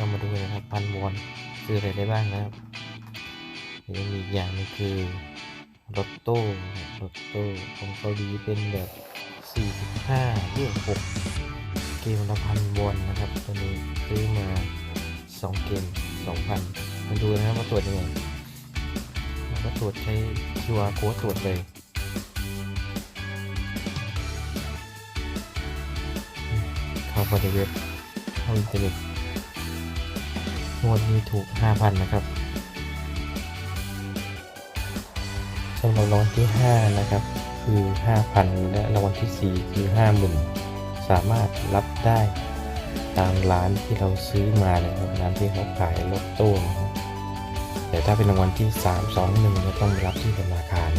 เรามาดูนะครับพันวอนซื้ออะไรได้บ้างนะครับยังมีอีกอย่างหนึงคือรถโต้รถโต้ของเกาหลีเป็นแบบ 45เลือก6เกมละพันวอนนะครับตัวนี้ซื้อมา 2 เกม 2,000 มาดูนะครับว่าตรวจยังไงเราก็ตรวจใช้ QR code ตรวจเลยเข้าไปในเว็บเข้าอินเทอร์เน็ต งวดนี้ถูก 5,000 นะครับสำหรับรางวัลที่ 5 นะครับ คือ 5,000 และรางวัลที่ 4 คือ 50,000 สามารถรับได้ตามร้านที่เราซื้อมาเลยครับร้านที่เขาขายรถตู้นะครับแต่ถ้าเป็นรางวัลที่ 3 2 1จะต้องรับที่ธนาคาร